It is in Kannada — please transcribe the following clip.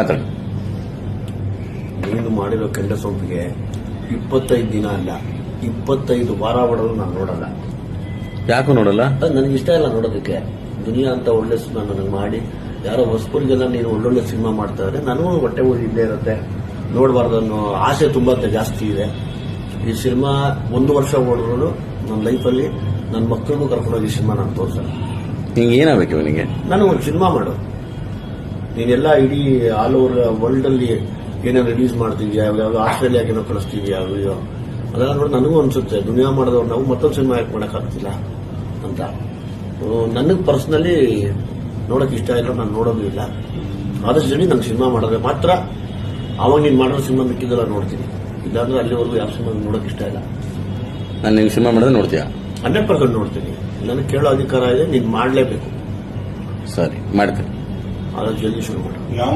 ಮಾತಾಡಿ. ನೀನು ಮಾಡಿರೋ ಕೆಂಡ ಸೊಂಪಿಗೆ ಇಪ್ಪತ್ತೈದು ದಿನ ಅಲ್ಲ ಇಪ್ಪತ್ತೈದು ವಾರ ಹೊಡೆದ್ರು ನಾನು ನೋಡಲ್ಲ. ಯಾಕೂ ನೋಡಲ್ಲ? ನನಗೆ ಇಷ್ಟ ಇಲ್ಲ ನೋಡೋದಕ್ಕೆ. ದುನಿಯಾ ಅಂತ ಒಳ್ಳೆ ಸಿನಿಮಾ ನನಗೆ ಮಾಡಿ ಯಾರೋ ಹೊಸಬರಿಗೆಲ್ಲ ನೀನು ಒಳ್ಳೊಳ್ಳೆ ಸಿನಿಮಾ ಮಾಡ್ತಾ ಇದ್ರೆ ನನಗೂ ಹೊಟ್ಟೆ ಊರಿ ಇಲ್ಲೇ ಇರುತ್ತೆ. ನೋಡಬಾರ್ದು ಅನ್ನೋ ಆಸೆ ತುಂಬ ಜಾಸ್ತಿ ಇದೆ. ಈ ಸಿನಿಮಾ ಒಂದು ವರ್ಷ ಓಡಿದ್ರು ನನ್ನ ಲೈಫಲ್ಲಿ ನನ್ನ ಮಕ್ಕಳಿಗೂ ಕರ್ಕೊಂಡೋಗಿ ಸಿನಿಮಾ ನಾನು ತೋರಿಸಲ್ಲ. ನಿಂಗೆ ಏನಾಗಬೇಕು ನನಗೆ ನಾನು ಒಂದು ಸಿನಿಮಾ ಮಾಡು. ನೀನೆಲ್ಲ ಇಡೀ ಆಲ್ ಓವರ್ ವರ್ಲ್ಡ್ ಅಲ್ಲಿ ಏನೋ ರಿಲೀಸ್ ಮಾಡ್ತಿದ್ಯಾ? ಯಾವ್ದು ಆಸ್ಟ್ರೇಲಿಯಾಗೆ ಏನೋ ಕಳಿಸ್ತೀವಿ ವಿಡಿಯೋ ಅದೆಲ್ಲ ನೋಡಿ ನನಗೂ ಅನ್ಸುತ್ತೆ. ದುನಿಯಾ ಮಾಡಿದವ್ರು ನಾವು ಮತ್ತೊಂದು ಸಿನಿಮಾ ಯಾಕೆ ಮಾಡೋಕ್ಕಾಗ್ತಿಲ್ಲ ಅಂತ. ನನಗೆ ಪರ್ಸ್ನಲಿ ನೋಡಕ್ ಇಷ್ಟ ಇಲ್ಲ ನಾನು ನೋಡೋದು ಇಲ್ಲ. ಆದಷ್ಟು ಜನ ನಂಗೆ ಸಿನಿಮಾ ಮಾಡಿದ್ರೆ ಮಾತ್ರ. ಅವಾಗ ನೀನು ಮಾಡೋ ಸಿನಿಮಾ ಮಿಕ್ಕಿದೆಲ್ಲ ನೋಡ್ತೀನಿ. ಇಲ್ಲಾಂದ್ರೆ ಅಲ್ಲಿವರೆಗೂ ಯಾವ ಸಿನಿಮಾ ನೋಡಕ್ ಇಷ್ಟ ಇಲ್ಲ. ನಾನು ನೀವು ಸಿನಿಮಾ ಮಾಡಿದ್ರೆ ನೋಡ್ತೀಯಾ? ಹಂಡ್ರೆಡ್ ಪರ್ಸೆಂಟ್ ನೋಡ್ತೀನಿ. ನನಗೆ ಕೇಳೋ ಅಧಿಕಾರ ಇದೆ ನೀನು ಮಾಡಲೇಬೇಕು. ಸರಿ ಮಾಡ್ತೀನಿ. ಆದಷ್ಟು ಜಲ್ದಿ ಶುರು ಮಾಡಿ ಯಾವ